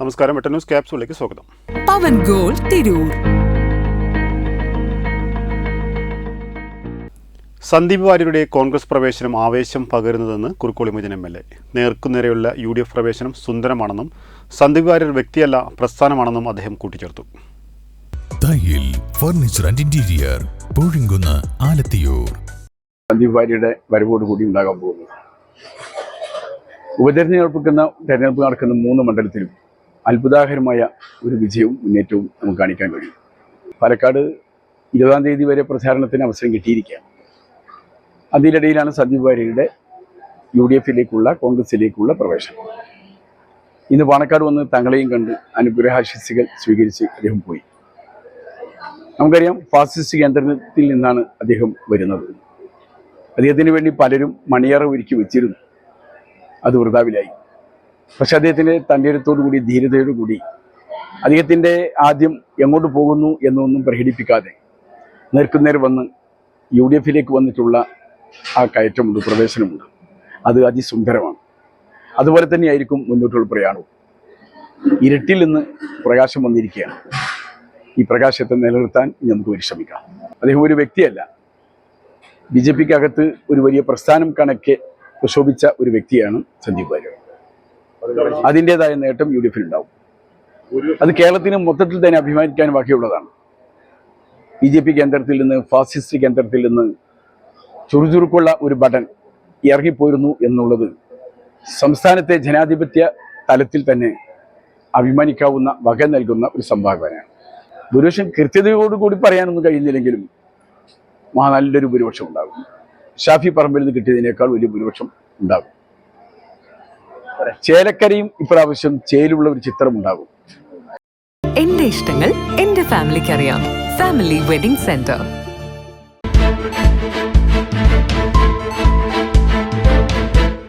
നമസ്കാരം വെട്ട ന്യൂസ് ക്യാപ്സൂളിലേക്ക് സ്വാഗതം. പവൻ ഗോൾ തിരൂർ. സന്ദീപ് വാര്യരുടെ കോൺഗ്രസ് പ്രവേശനം ആവേശം പകരുന്നതെന്ന് കുറുക്കോളി മുജൻ എം എൽ എ. നേർക്കുനേരെയുള്ള യു ഡി എഫ് പ്രവേശനം സുന്ദരമാണെന്നും സന്ദീപ് വാര്യർ വ്യക്തിയല്ല പ്രസ്ഥാനമാണെന്നും അദ്ദേഹം കൂട്ടിച്ചേർത്തു. Thayyil furniture and interior Poozhinkunnu Alathiyur. Sandeep വാര്യയുടെ വരവോടുകൂടി ഉണ്ടാകാൻ പോകുന്നു. ഉപതെരഞ്ഞെടുപ്പിക്കുന്ന തെരഞ്ഞെടുപ്പ് നടക്കുന്ന മൂന്ന് മണ്ഡലത്തിലും അത്ഭുതാകരമായ ഒരു വിജയവും മുന്നേറ്റവും നമുക്ക് കാണിക്കാൻ കഴിയും. പാലക്കാട് ഇരുപതാം തീയതി വരെ പ്രചാരണത്തിന് അവസരം കിട്ടിയിരിക്കുകയാണ്. അതിനിടയിലാണ് സന്ദീപ് വാര്യരുടെ യു ഡി എഫിലേക്കുള്ള കോൺഗ്രസിലേക്കുള്ള പ്രവേശനം. ഇന്ന് പാണക്കാട് വന്ന് തങ്ങളെയും കണ്ട് അനുഗ്രഹാശിസികൾ സ്വീകരിച്ച് അദ്ദേഹം പോയി. നമുക്കറിയാം ഫാസിസ്റ്റ് കേന്ദ്രത്തിൽ നിന്നാണ് അദ്ദേഹം വരുന്നത്. അദ്ദേഹത്തിന് വേണ്ടി പലരും മണിയറ ഒരുക്കി വെച്ചിരുന്നു. അത് വൃതാവിലായി. പക്ഷെ അദ്ദേഹത്തിന്റെ തന്റെടുത്തോടു കൂടി ധീരതയോടു കൂടി അദ്ദേഹത്തിന്റെ ആദ്യം എങ്ങോട്ട് പോകുന്നു എന്നൊന്നും പ്രകടിപ്പിക്കാതെ നേർക്കുനേർ വന്ന് യു ഡി എഫിലേക്ക് വന്നിട്ടുള്ള ആ കയറ്റമുണ്ട് പ്രവേശനമുണ്ട്. അത് അതിസുന്ദരമാണ്. അതുപോലെ തന്നെയായിരിക്കും മുന്നോട്ടുള്ള പ്രയാണവും. ഇരുട്ടിൽ നിന്ന് പ്രകാശം വന്നിരിക്കുകയാണ്. ഈ പ്രകാശത്തെ നിലനിർത്താൻ നമുക്ക് പരിശ്രമിക്കാം. അദ്ദേഹം ഒരു വ്യക്തിയല്ല. ബി ജെ പിക്കകത്ത് ഒരു വലിയ പ്രസ്ഥാനം കണക്കെ പ്രശോഭിച്ച ഒരു വ്യക്തിയാണ് സന്ദീപ് വാര്യർ. അതിന്റെതായ നേട്ടം യു ഡി ഉണ്ടാവും. അത് കേരളത്തിന് മൊത്തത്തിൽ തന്നെ അഭിമാനിക്കാൻ ബാക്കിയുള്ളതാണ്. ബി ജെ പി കേന്ദ്രത്തിൽ നിന്ന് ഫാസിസ്റ്റ് കേന്ദ്രത്തിൽ നിന്ന് ചുറുചുറുക്കുള്ള ഒരു ബട്ടൺ ഇറങ്ങിപ്പോയിരുന്നു എന്നുള്ളത് സംസ്ഥാനത്തെ ജനാധിപത്യ തലത്തിൽ തന്നെ അഭിമാനിക്കാവുന്ന വക നൽകുന്ന ഒരു സംഭാവനയാണ്. ഭൂരിപക്ഷം കൃത്യതയോടുകൂടി പറയാനൊന്നും കഴിയുന്നില്ലെങ്കിലും മഹാ നല്ലൊരു ഭൂരിപക്ഷം ഉണ്ടാകും. ഷാഫി പറമ്പിൽ നിന്ന് കിട്ടിയതിനേക്കാൾ വലിയ ഭൂരിപക്ഷം ഉണ്ടാകും. ചേലക്കരയും ഇപ്രാവശ്യം ചേലുള്ള ഒരു ചിത്രം ഉണ്ടാകും. എന്റെ ഇഷ്ടങ്ങൾ എന്റെ ഫാമിലിക്ക് അറിയാം ഫാമിലി വെഡിംഗ് സെന്റർ